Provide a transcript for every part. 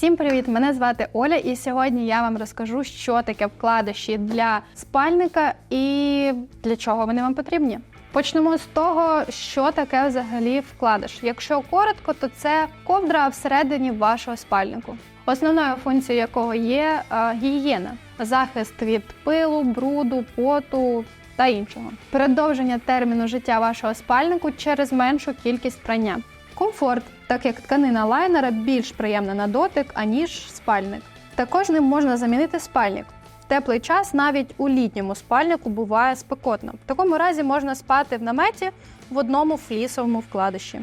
Всім привіт! Мене звати Оля, і сьогодні я вам розкажу, що таке вкладиші для спальника і для чого вони вам потрібні. Почнемо з того, що таке взагалі вкладиш. Якщо коротко, то це ковдра всередині вашого спальнику, основною функцією якого є е, гігієна, захист від пилу, бруду, поту та іншого. Продовження терміну життя вашого спальнику через меншу кількість прання. Комфорт, так як тканина лайнера більш приємна на дотик, аніж спальник. Також ним можна замінити спальник. В теплий час навіть у літньому спальнику буває спекотно. В такому разі можна спати в наметі в одному флісовому вкладиші.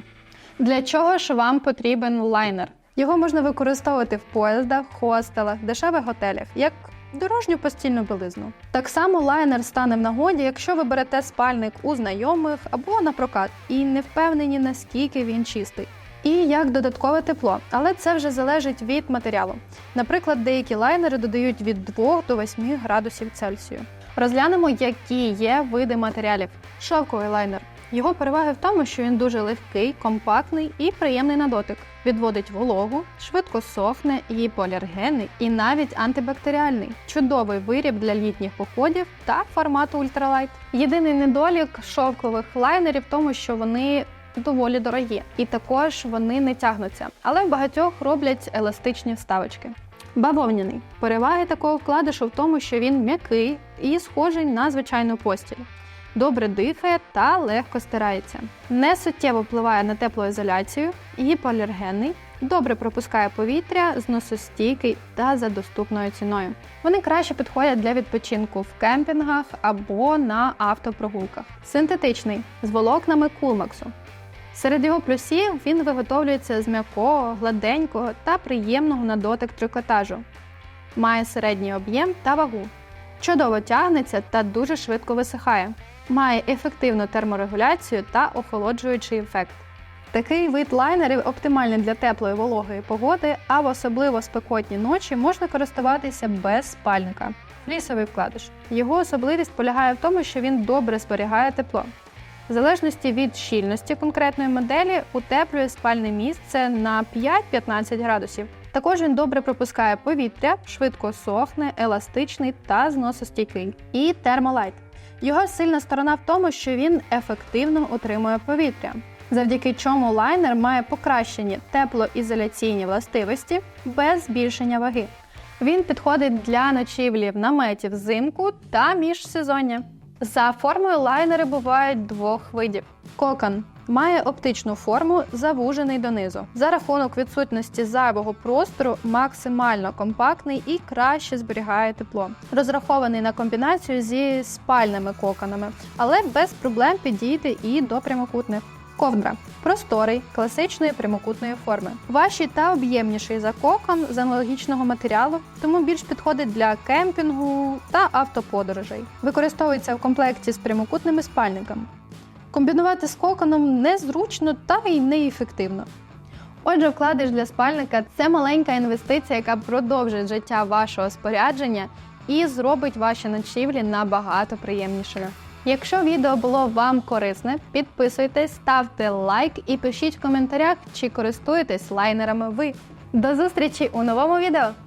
Для чого ж вам потрібен лайнер? Його можна використовувати в поїздах, хостелах, дешевих готелях, як дорожню постільну білизну. Так само лайнер стане в нагоді, якщо ви берете спальник у знайомих або на прокат і не впевнені, наскільки він чистий. І як додаткове тепло, але це вже залежить від матеріалу. Наприклад, деякі лайнери додають від 2 до 8 градусів Цельсію. Розглянемо, які є види матеріалів. Шовковий лайнер. Його переваги в тому, що він дуже легкий, компактний і приємний на дотик. Відводить вологу, швидко сохне, гіпоалергенний і навіть антибактеріальний. Чудовий виріб для літніх походів та формату ультралайт. Єдиний недолік шовкових лайнерів в тому, що вони доволі дорогі, і також вони не тягнуться, але в багатьох роблять еластичні вставочки. Бавовняний. Переваги такого вкладишу в тому, що він м'який і схожий на звичайну постіль. Добре дихає та легко стирається. Не суттєво впливає на теплоізоляцію, гіпоалергенний, добре пропускає повітря, зносостійкий та за доступною ціною. Вони краще підходять для відпочинку в кемпінгах або на автопрогулках. Синтетичний з волокнами кулмаксу. Серед його плюсів він виготовлюється з м'якого, гладенького та приємного на дотик трикотажу. Має середній об'єм та вагу. Чудово тягнеться та дуже швидко висихає. Має ефективну терморегуляцію та охолоджуючий ефект. Такий вид лайнерів оптимальний для теплої вологої погоди, а в особливо спекотні ночі можна користуватися без спальника. Флісовий вкладиш. Його особливість полягає в тому, що він добре зберігає тепло. В залежності від щільності конкретної моделі утеплює спальне місце на 5-15 градусів. Також він добре пропускає повітря, швидко сохне, еластичний та зносостійкий. І термолайт. Його сильна сторона в тому, що він ефективно утримує повітря, завдяки чому лайнер має покращені теплоізоляційні властивості без збільшення ваги. Він підходить для ночівлі в наметі взимку та міжсезоння. За формою лайнери бувають двох видів. Кокон має оптичну форму, завужений донизу. За рахунок відсутності зайвого простору максимально компактний і краще зберігає тепло. Розрахований на комбінацію зі спальними коконами, але без проблем підійде і до прямокутних. Ковдра просторий, класичної прямокутної форми. Важчий та об'ємніший за кокон з аналогічного матеріалу, тому більш підходить для кемпінгу та автоподорожей. Використовується в комплекті з прямокутними спальниками. Комбінувати з коконом незручно та й неефективно. Отже, вкладиш для спальника це маленька інвестиція, яка продовжить життя вашого спорядження і зробить ваші ночівлі набагато приємнішими. Якщо відео було вам корисне, підписуйтесь, ставте лайк і пишіть в коментарях, чи користуєтесь лайнерами ви. До зустрічі у новому відео!